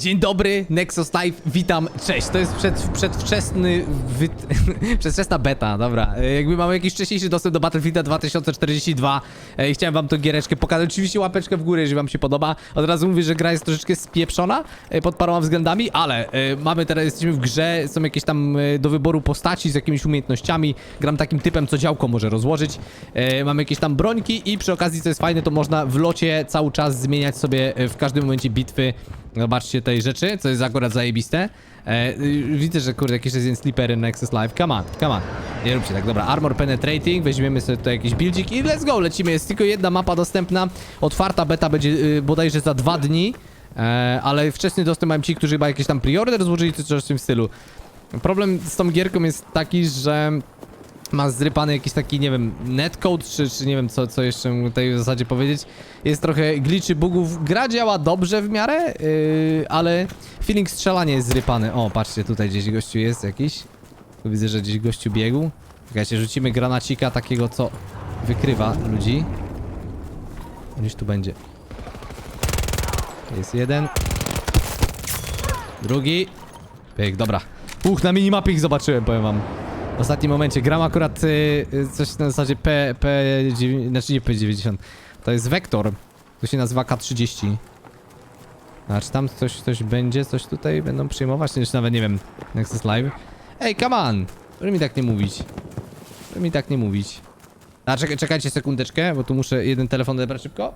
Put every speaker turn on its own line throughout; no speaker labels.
Dzień dobry, Nexus Live, witam, cześć, to jest przed, przedwczesny, wy... przedwczesna beta, dobra, E, jakby mamy jakiś wcześniejszy dostęp do Battlefielda 2042 e, i chciałem wam tą giereczkę pokazać, oczywiście łapeczkę w górę, jeżeli wam się podoba, od razu mówię, że gra jest troszeczkę spieprzona e, pod paroma względami, ale mamy teraz, jesteśmy w grze, są jakieś tam do wyboru postaci z jakimiś umiejętnościami, gram takim typem, co działko może rozłożyć, mamy jakieś tam brońki i przy okazji, co jest fajne, to można w locie cały czas zmieniać sobie w każdym momencie bitwy Zobaczcie tej rzeczy, co jest akurat zajebiste. E, y, widzę, że kurde, jakieś jest jeden sleeper in Nexus Live. Come on, come on. Nie róbcie tak, dobra. Armor penetrating, weźmiemy sobie tutaj jakiś buildzik i let's go, lecimy. Jest tylko jedna mapa dostępna. Otwarta beta będzie y, bodajże za dwa dni. E, ale wczesny dostęp mają ci, którzy chyba jakieś tam preorder złożyli, czy coś w tym stylu. Problem z tą gierką jest taki, że ma zrypany jakiś taki, nie wiem, netcode, czy, czy nie wiem, co, co jeszcze w zasadzie powiedzieć. Jest trochę glitchy, bugów. Gra działa dobrze w miarę, yy, ale feeling strzelania jest zrypany. O, patrzcie, tutaj gdzieś gościu jest jakiś. Tu widzę, że gdzieś gościu biegł. Czekajcie, rzucimy granacika takiego, co wykrywa ludzi. Gdzieś tu będzie. Jest jeden. Drugi. Pyk, dobra. Uch, na minimapie ich zobaczyłem, powiem wam. W ostatnim momencie gram akurat y, y, coś na zasadzie P, P, znaczy nie P90. To jest Vektor. To się nazywa K30. A czy tam coś, coś będzie? Coś tutaj będą przyjmować? Czy nawet nie wiem. Nexus Live. Ej, come on! Proszę mi tak nie mówić. Proszę mi tak nie mówić. A czekaj, czekajcie sekundeczkę, bo tu muszę jeden telefon odebrać szybko.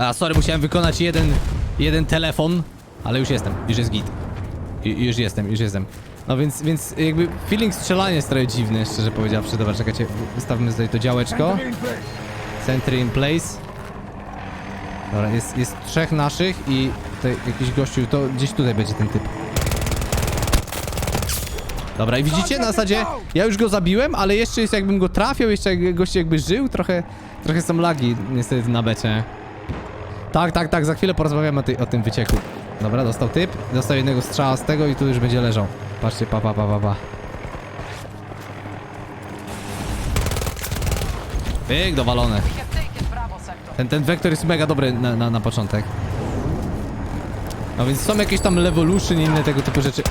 A, sorry, musiałem wykonać jeden, jeden telefon, ale już jestem, już jest git. Ju- już jestem, już jestem. No więc, więc jakby feeling strzelania jest trochę dziwny, szczerze powiedziawszy. Dobra, czekajcie, wystawmy tutaj to działeczko. Sentry in place. Dobra, jest, jest trzech naszych i tutaj jakiś gościu, to gdzieś tutaj będzie ten typ. Dobra, i widzicie, na zasadzie ja już go zabiłem, ale jeszcze jest jakbym go trafiał, jeszcze gość jakby żył, trochę, trochę są lagi niestety na becie. Tak, tak, tak, za chwilę porozmawiamy o, tej, o tym wycieku. Dobra, dostał typ, dostał jednego strzała z tego i tu już będzie leżał. Patrzcie, pa, pa, pa, pa, pa. Pyk, dowalone. Ten, ten wektor jest mega dobry na, na, na początek. No więc są jakieś tam levolution i inne tego typu rzeczy.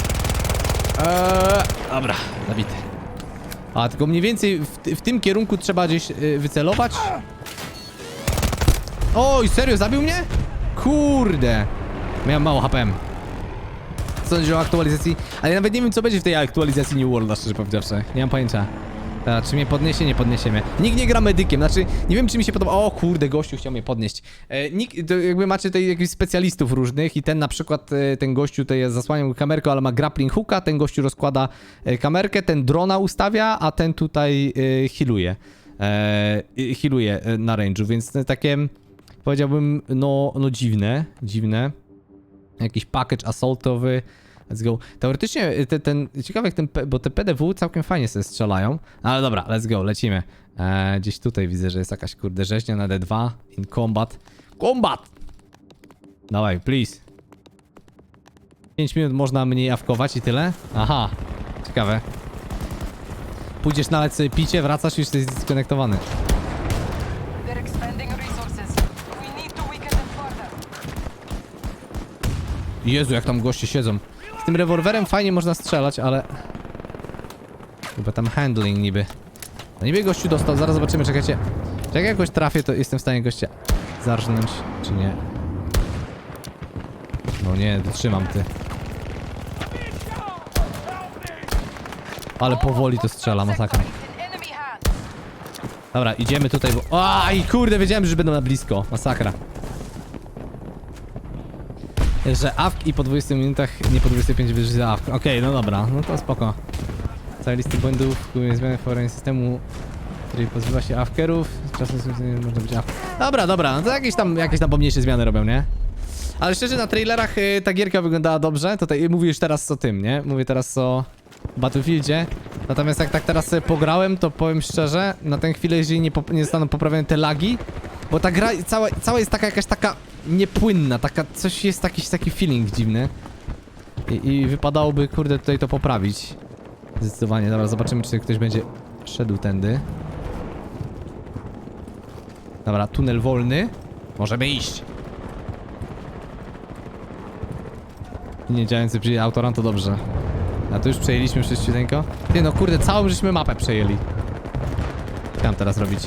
Eee, dobra, zabity. A, tylko mniej więcej w, ty- w tym kierunku trzeba gdzieś y, wycelować. Oj, serio, zabił mnie? Kurde. Miałem mało HPM. Sądzisz o aktualizacji? Ale nawet nie wiem, co będzie w tej aktualizacji New Worlda, szczerze powiedziawszy. Nie mam pojęcia. Teraz, czy mnie podniesie? Nie podniesie mnie. Nikt nie gra medykiem, znaczy, nie wiem, czy mi się podoba. O kurde, gościu chciał mnie podnieść. E, nikt, jakby macie tutaj jakichś specjalistów różnych i ten na przykład, e, ten gościu tutaj jest zasłaniał kamerkę, ale ma grappling hooka, ten gościu rozkłada e, kamerkę, ten drona ustawia, a ten tutaj e, healuje. E, healuje e, na range'u, więc to takie, powiedziałbym, no, no dziwne, dziwne jakiś package assaultowy. Let's go. Teoretycznie te, ten, ciekawe jak ten, bo te PDW całkiem fajnie sobie strzelają. No ale dobra, let's go, lecimy. E, gdzieś tutaj widzę, że jest jakaś kurde rzeźnia na D2. In combat. Combat! Dawaj, please. 5 minut można mniej awkować i tyle? Aha, ciekawe. Pójdziesz nalać sobie picie, wracasz i już jesteś skonektowany. Jezu, jak tam goście siedzą. Z tym rewolwerem fajnie można strzelać, ale... Chyba tam handling niby. No niby gościu dostał, zaraz zobaczymy, czekajcie. Czy jak jakoś trafię, to jestem w stanie gościa zarżnąć, czy nie? No nie, dotrzymam ty. Ale powoli to strzela, masakra. Dobra, idziemy tutaj, bo... Aj, kurde, wiedziałem, że będą na blisko. Masakra. Że AFK i po 20 minutach, nie po 25 wyżej za AFK. Okej, no dobra, no to spoko. Całej listy błędów, zmiany forem systemu Czyli pozbywa się awkerów, czasem można być awker. Dobra, dobra, no to jakieś tam, jakieś tam pomniejsze zmiany robią, nie? Ale szczerze, na trailerach y, ta gierka wyglądała dobrze. Tutaj mówię już teraz o tym, nie? Mówię teraz o Battlefieldzie. Natomiast jak tak teraz sobie pograłem, to powiem szczerze, na tę chwilę, jeżeli nie, nie zostaną poprawione te lagi, bo ta gra cała, cała jest taka jakaś taka niepłynna, taka, coś jest jakiś taki feeling dziwny. I, I wypadałoby, kurde, tutaj to poprawić. Zdecydowanie. Dobra, zobaczymy, czy ktoś będzie szedł tędy. Dobra, tunel wolny. Możemy iść. Nie działający przy autora, to dobrze. A to już przejęliśmy wszyściuteńko? Nie no, kurde, całą żeśmy mapę przejęli. Co mam teraz robić?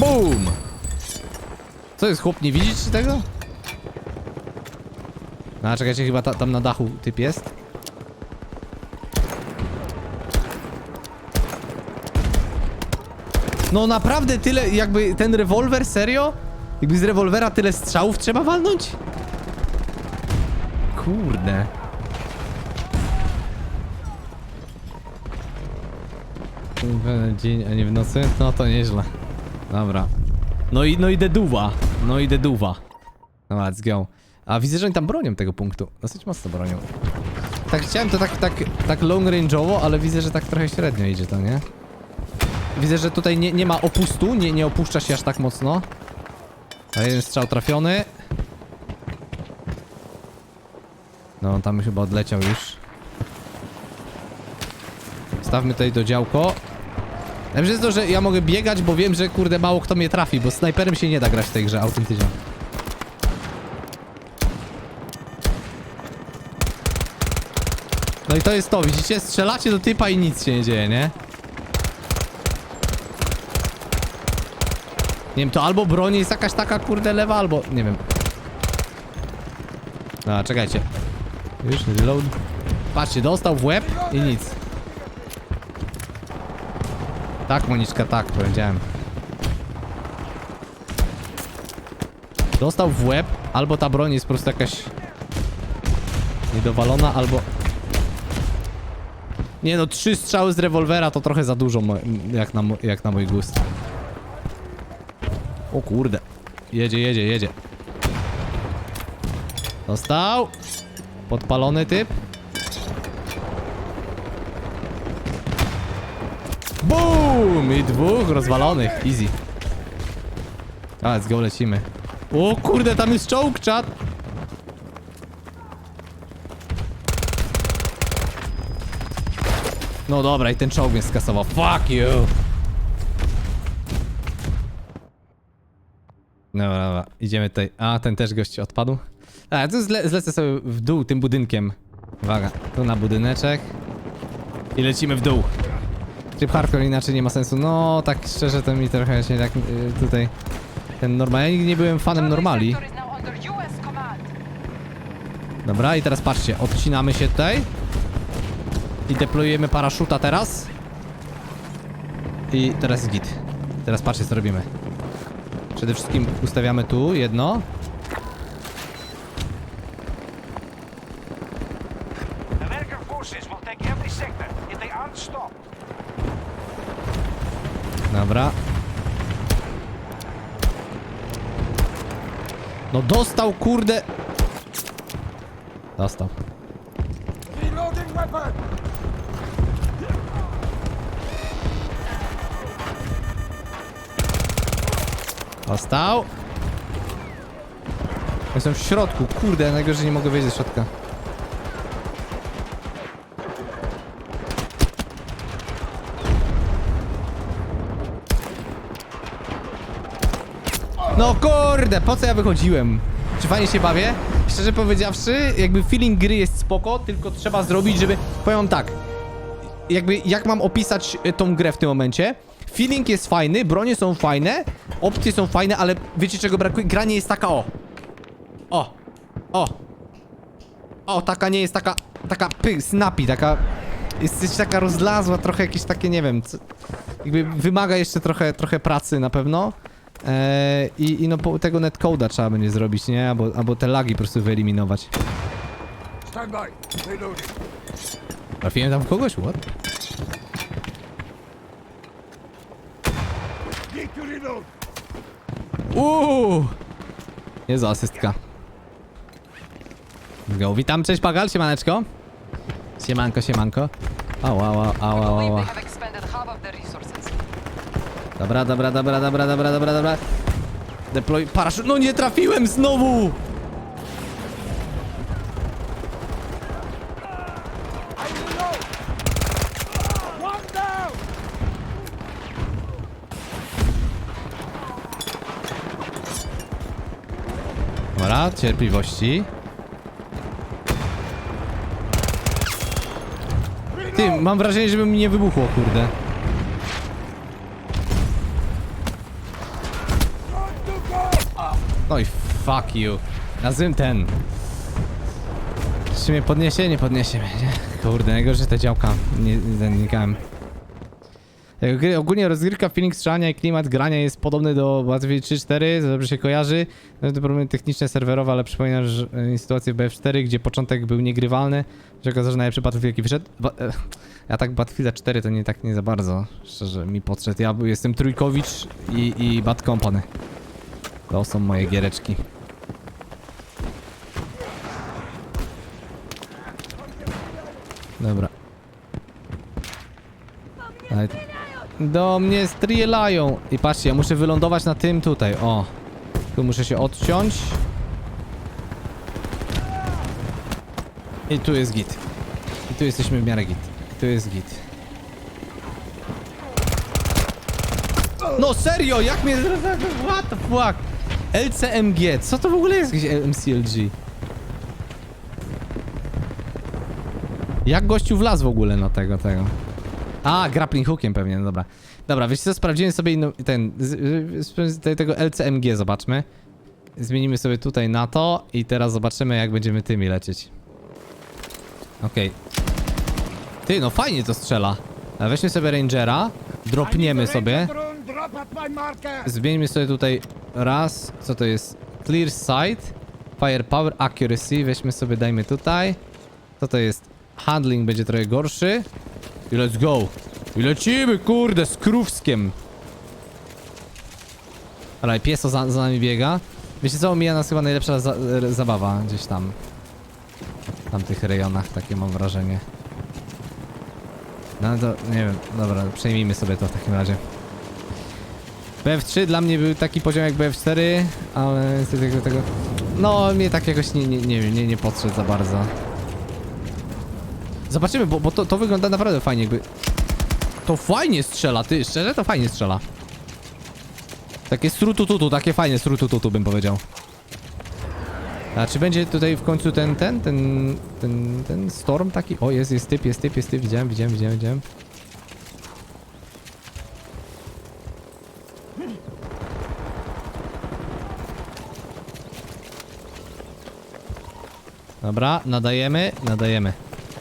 BOOM! Co jest, chłop, nie widzisz tego? No, czekajcie, chyba ta, tam na dachu typ jest. No naprawdę tyle, jakby ten rewolwer, serio? Jakby z rewolwera tyle strzałów trzeba walnąć? Kurde. Dzień, a nie w nocy? No to nieźle. Dobra. No i, no i deduwa. No i deduwa. No let's go. A widzę, że oni tam bronią tego punktu. Dosyć mocno bronią. Tak chciałem to tak, tak, tak long range'owo, ale widzę, że tak trochę średnio idzie to, nie? Widzę, że tutaj nie, nie ma opustu, nie, nie opuszcza się aż tak mocno. A jeden strzał trafiony. No, on tam chyba odleciał już. Stawmy tutaj do działko. Najlepsze jest to, że ja mogę biegać, bo wiem, że kurde mało kto mnie trafi, bo snajperem się nie da grać w tej grze autentycznie. No i to jest to, widzicie? Strzelacie do typa i nic się nie dzieje, nie? Nie wiem, to albo broń jest jakaś taka kurde lewa, albo... nie wiem. A, czekajcie. Już, reload. Patrzcie, dostał w łeb i nic. Tak, Moniczka, tak, powiedziałem. Dostał w łeb, albo ta broń jest po prostu jakaś... Niedowalona, albo... Nie no, trzy strzały z rewolwera to trochę za dużo, jak na, jak na mój gust. O kurde. Jedzie, jedzie, jedzie. Dostał. Podpalony typ. Boom! I dwóch rozwalonych. Easy. A, let's go, lecimy. O kurde, tam jest czołg, czat. No dobra, i ten czołg mnie skasował. Fuck you! Dobra, dobra, idziemy tutaj. A, ten też gość odpadł. A, tu zle zlecę sobie w dół tym budynkiem. Uwaga, tu na budyneczek. I lecimy w dół. Tryb hardcore inaczej nie ma sensu. No, tak szczerze to mi trochę się tak y, tutaj... Ten normal... Ja nigdy nie byłem fanem normali. Dobra, i teraz patrzcie, odcinamy się tutaj. I deployujemy paraszuta teraz. I teraz jest git. Teraz patrzcie, co robimy. Przede wszystkim ustawiamy tu jedno. No dostał, kurde. Dostał. Dostał. Jestem w środku, kurde, najgorzej nie mogę wejść ze środka. No kurde, po co ja wychodziłem? Czy fajnie się bawię? Szczerze powiedziawszy, jakby feeling gry jest spoko, tylko trzeba zrobić, żeby... Powiem tak, jakby jak mam opisać y, tą grę w tym momencie? Feeling jest fajny, bronie są fajne, opcje są fajne, ale wiecie czego brakuje? Gra nie jest taka o. O. O. O, taka nie jest taka, taka py, snappy, taka... Jest taka rozlazła, trochę jakieś takie, nie wiem, co, jakby wymaga jeszcze trochę, trochę pracy na pewno. E, I, I no po, tego netcode'a trzeba będzie zrobić, nie? Albo, albo te lagi po prostu wyeliminować. Trafiłem tam w kogoś? What? Uuu! Jezu, asystka. Go. Witam, cześć Pagal, siemaneczko. Siemanko, siemanko. Ała, ała, ała, ała. Dobra, dobra, dobra, dobra, dobra, dobra, dobra. Deploy paraszut. No nie trafiłem znowu! Dobra, cierpliwości. Ty, mam wrażenie, żeby mi nie wybuchło, kurde. Oj, fuck you. Nazywam ten. Czy mnie podniesie? Nie podniesie mnie, nie? Kurde, najgorsze te działka. Nie, zanikałem. Ogólnie rozgrywka, feeling strzelania i klimat grania jest podobny do Battlefield 3-4, dobrze się kojarzy. No to problemy techniczne, serwerowe, ale przypominam, że e, sytuację w BF4, gdzie początek był niegrywalny, że okazało, że najlepszy Battlefield jaki wyszedł. Ba e, ja tak Battlefield 4 to nie tak nie za bardzo, szczerze mi podszedł. Ja jestem Trójkowicz i, i Bad Company. To są moje giereczki. Dobra. Ale... Do mnie strzelają. I patrzcie, ja muszę wylądować na tym tutaj. O. Tu muszę się odciąć. I tu jest git. I tu jesteśmy w miarę git. Tu jest git. No serio, jak mnie... What the fuck? LCMG, co to w ogóle jest jakieś MCLG? Jak gościu wlazł w ogóle na tego, tego? A, grappling hookiem pewnie, no dobra. Dobra, wiecie co, sprawdziłem sobie inną, ten, z, z, z tego LCMG zobaczmy. Zmienimy sobie tutaj na to i teraz zobaczymy jak będziemy tymi lecieć. Okej. Ty, no fajnie to strzela. Weźmy sobie Rangera, dropniemy sobie. Zmieńmy sobie tutaj raz, co to jest? Clear sight, firepower, accuracy, weźmy sobie, dajmy tutaj. Co to jest? Handling będzie trochę gorszy. I let's go. I lecimy, kurde, z krówskiem. Ale pieso za, za nami biega. Wiecie co, mija nas chyba najlepsza za, e, zabawa gdzieś tam. W tamtych rejonach, takie mam wrażenie. No to, nie wiem, dobra, przejmijmy sobie to w takim razie. BF3 dla mnie był taki poziom jak BF4, ale niestety tego, tego... No, mnie tak jakoś nie, nie, nie nie, nie podszedł za bardzo. Zobaczymy, bo, bo to, to wygląda naprawdę fajnie jakby... To fajnie strzela, ty, szczerze to fajnie strzela. Takie strutututu, takie fajne strutututu bym powiedział. A czy będzie tutaj w końcu ten, ten, ten, ten, ten storm taki? O, jest, jest typ, jest typ, jest typ, widziałem, widziałem, widziałem, widziałem. Dobra, nadajemy, nadajemy.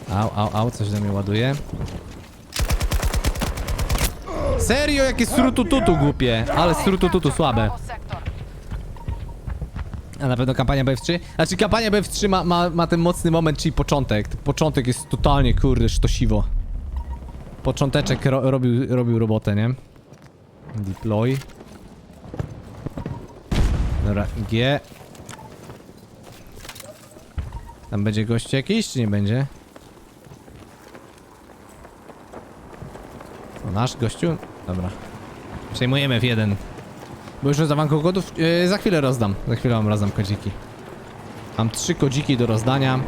Au, au, au, coś do mnie ładuje. Serio, jakie strutututu głupie, ale strutututu słabe. A na pewno kampania BF3? Znaczy kampania BF3 ma, ma, ma ten mocny moment, czyli początek. Początek jest totalnie, kurde, sztosiwo. Począteczek ro, robił, robił robotę, nie? Deploy. Dobra, G. Tam będzie gość jakiś, czy nie będzie? To nasz gościu? Dobra. Przejmujemy w jeden. Bo już rozdawanko kodów. Yy, za chwilę rozdam. Za chwilę wam rozdam kodziki. Mam trzy kodziki do rozdania.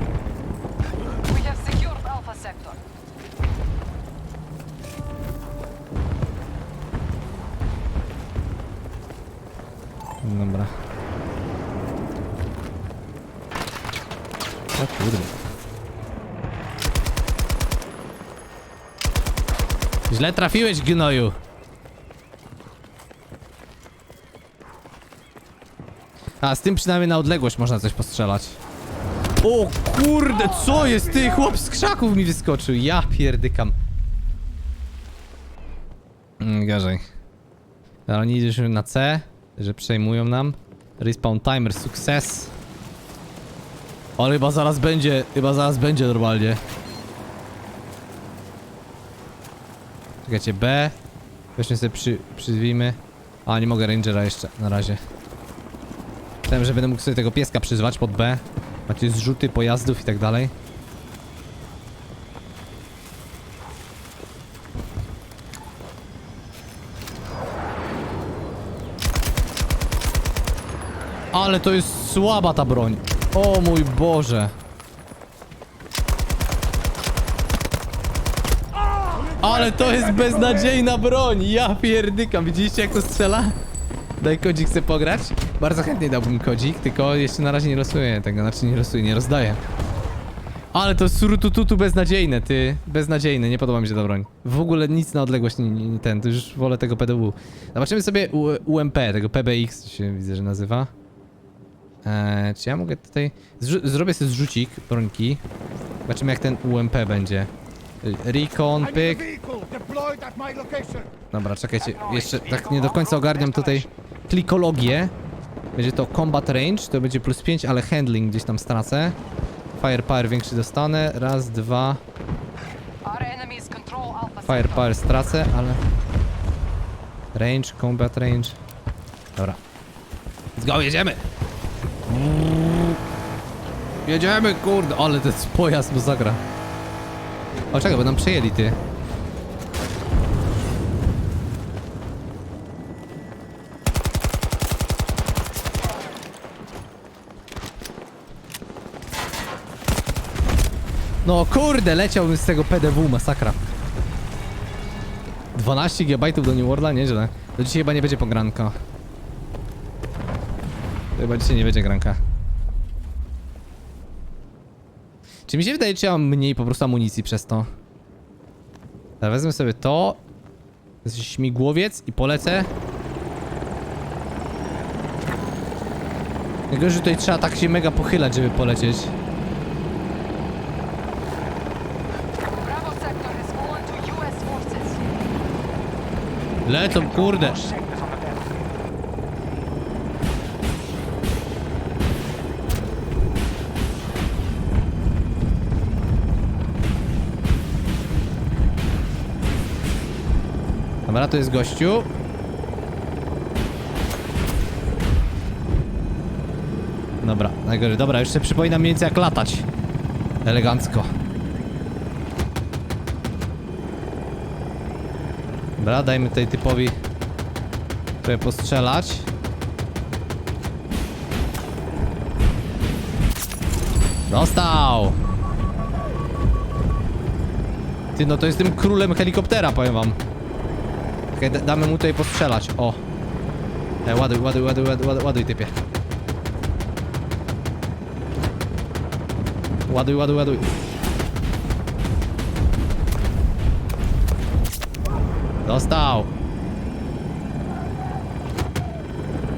O kurde. Źle trafiłeś, gnoju. A, z tym przynajmniej na odległość można coś postrzelać. O kurde, co jest ty? Chłop z krzaków mi wyskoczył. Ja pierdykam. Mm, gorzej. Oni idziemy na C, że przejmują nam. Respawn timer, sukces. Ale chyba zaraz będzie, chyba zaraz będzie normalnie. Czekajcie, B. Weźmy sobie przy, przyzwijmy. A, nie mogę Rangera jeszcze, na razie. Myślałem, że będę mógł sobie tego pieska przyzwać pod B. Macie zrzuty pojazdów i tak dalej. Ale to jest słaba ta broń. O mój Boże. Ale to jest beznadziejna broń. Ja pierdykam. Widzieliście jak to strzela? Daj kodzik chcę pograć. Bardzo chętnie dałbym kodzik, tylko jeszcze na razie nie losuję tego. Znaczy nie losuję, nie rozdaję. Ale to surutututu beznadziejne, ty. Beznadziejne, nie podoba mi się ta broń. W ogóle nic na odległość nie, nie, nie ten, to już wolę tego PDW. Zobaczymy sobie U, UMP, tego PBX się widzę, że nazywa. Eee, czy ja mogę tutaj... Zrzu zrobię sobie zrzucik brońki. Zobaczymy jak ten UMP będzie. Recon, pyk. Dobra, czekajcie, jeszcze tak nie do końca ogarniam tutaj klikologię. Będzie to combat range, to będzie plus 5, ale handling gdzieś tam stracę. Firepower większy dostanę, raz, dwa. Firepower stracę, ale... Range, combat range. Dobra. Let's go, jedziemy! Jedziemy, kurde, ale jest pojazd masakra. O, czekaj, bo nam przejęli, ty. No kurde, leciałbym z tego PDW, masakra. 12 GB do New Worlda, nieźle. Do dzisiaj chyba nie będzie pogranka. Chyba dzisiaj nie będzie granka. Czy mi się wydaje, czy ja mam mniej po prostu amunicji przez to? Teraz wezmę sobie to. To jest śmigłowiec i polecę. Tylko, że tutaj trzeba tak się mega pochylać, żeby polecieć. Lecą, kurde. Dobra, to jest gościu. Dobra, najgorzej. Dobra, już sobie przypominam mniej więcej jak latać. Elegancko. Dobra, dajmy tej typowi trochę postrzelać. Dostał! Ty, no to jest tym królem helikoptera, powiem wam. Okej, da- damy mu tutaj postrzelać. O. E, ładuj, ładuj, ładuj, ładuj, ładuj typie. Ładuj, ładuj, ładuj. Dostał.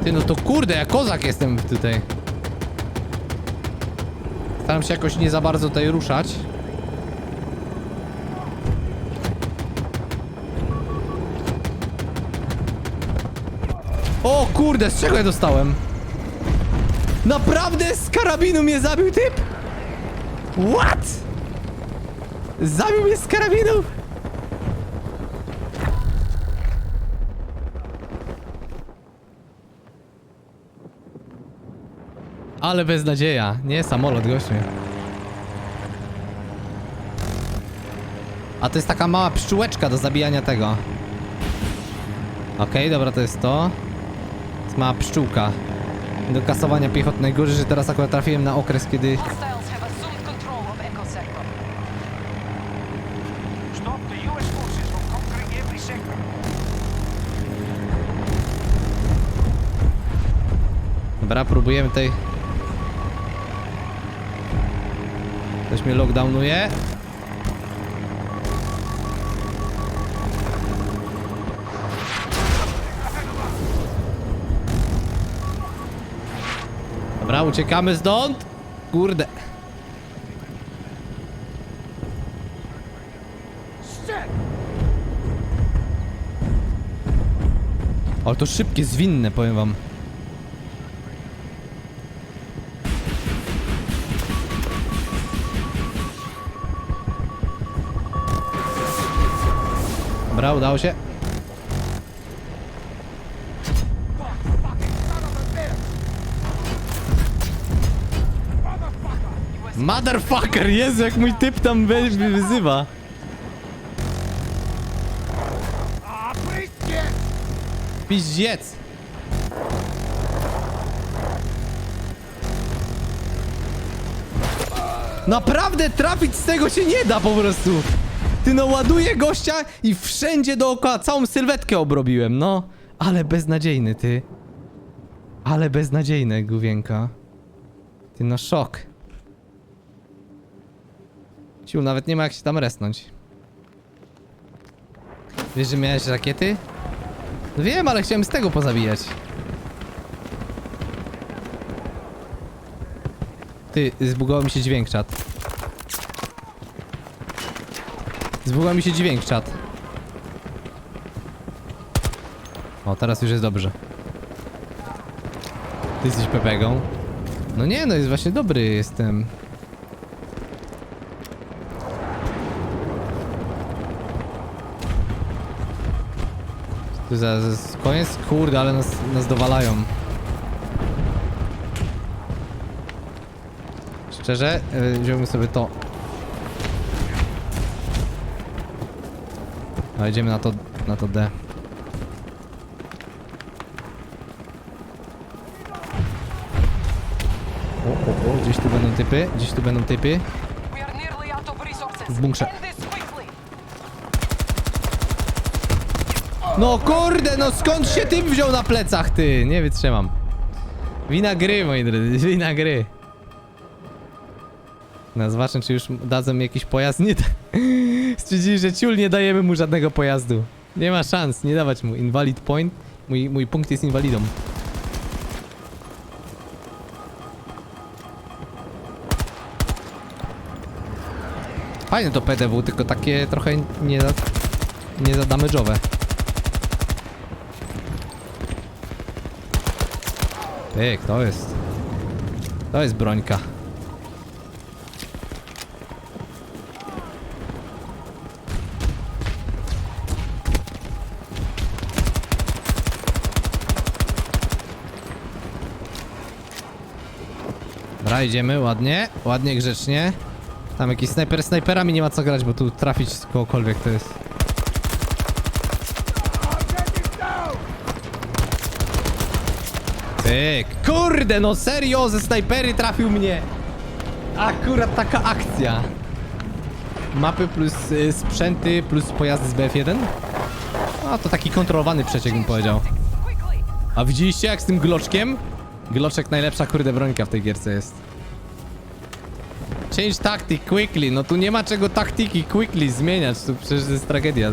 Ty, no to kurde, ja kozak jestem tutaj. Staram się jakoś nie za bardzo tutaj ruszać. O kurde, z czego ja dostałem? Naprawdę z karabinu mnie zabił typ? What? Zabił mnie z karabinu? Ale beznadzieja. Nie samolot, gościu. A to jest taka mała pszczółeczka do zabijania tego. Okej, dobra, to jest to. Jest mała pszczółka. Do kasowania piechot. Najgorzej, że teraz akurat trafiłem na okres, kiedy... Dobra, próbujemy tutaj... Ktoś mnie lockdownuje. Dobra, uciekamy stąd. Kurde. Ale to szybkie, zwinne, powiem wam. Dobra, udało się. Motherfucker, Jezu, jak mój typ tam wy, wy, wyzywa. Piździec. Naprawdę trafić z tego się nie da po prostu. Ty no ładuję gościa i wszędzie dookoła całą sylwetkę obrobiłem, no. Ale beznadziejny ty. Ale beznadziejny, Gówienka. Ty no szok. Ciul, nawet nie ma jak się tam resnąć. Wiesz, że miałeś rakiety? No wiem, ale chciałem z tego pozabijać. Ty, zbugował mi się dźwięk, czat. Zbugował mi się dźwięk, czat. O, teraz już jest dobrze. Ty jesteś Pepegą? No nie, no jest właśnie dobry jestem. Za, za koniec? Kurde, ale nas, nas dowalają. Szczerze, yy, wziąłbym sobie to. A idziemy na to, na to D. O, o, o, gdzieś tu będą typy, gdzieś tu będą typy. W bunkrze. No kurde, no skąd się typ wziął na plecach, ty? Nie wytrzymam. Wina gry, moi drodzy, wina gry. No, zobaczę, czy już dadzą mi jakiś pojazd. Nie da... Stwierdzili, że ciul nie dajemy mu żadnego pojazdu. Nie ma szans, nie dawać mu. Invalid point. Mój, mój punkt jest inwalidą. Fajne to PDW, tylko takie trochę nie za, nie Pyk, to jest. To jest brońka. Dobra, idziemy, ładnie, ładnie, grzecznie. Tam jakiś snajper, snajperami nie ma co grać, bo tu trafić kogokolwiek to jest. Tyk, kurde, no serio, ze snajpery trafił mnie. Akurat taka akcja. Mapy plus y, sprzęty plus pojazdy z BF1? No to taki kontrolowany przeciek bym powiedział. A widzieliście jak z tym gloczkiem? Gloczek najlepsza kurde brońka w tej gierce jest. Change tactic quickly. No tu nie ma czego taktyki quickly zmieniać. Tu przecież to jest tragedia.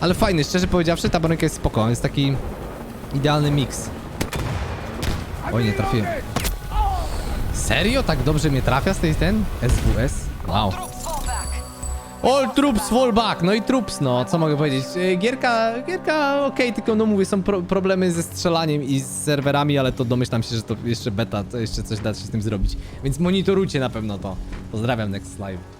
Ale fajny, szczerze powiedziawszy, ta brońka jest spoko. Jest taki idealny miks. Oj, nie trafiłem. Serio? Tak dobrze mnie trafia z tej ten? SWS? Wow. All troops fall back, no i troops, no, co mogę powiedzieć? E, Gierka, gierka okej, tylko no mówię, są pro problemy ze strzelaniem i z serwerami, ale to domyślam się, że to jeszcze beta, to jeszcze coś da się z tym zrobić. Więc monitorujcie na pewno to. Pozdrawiam, next live.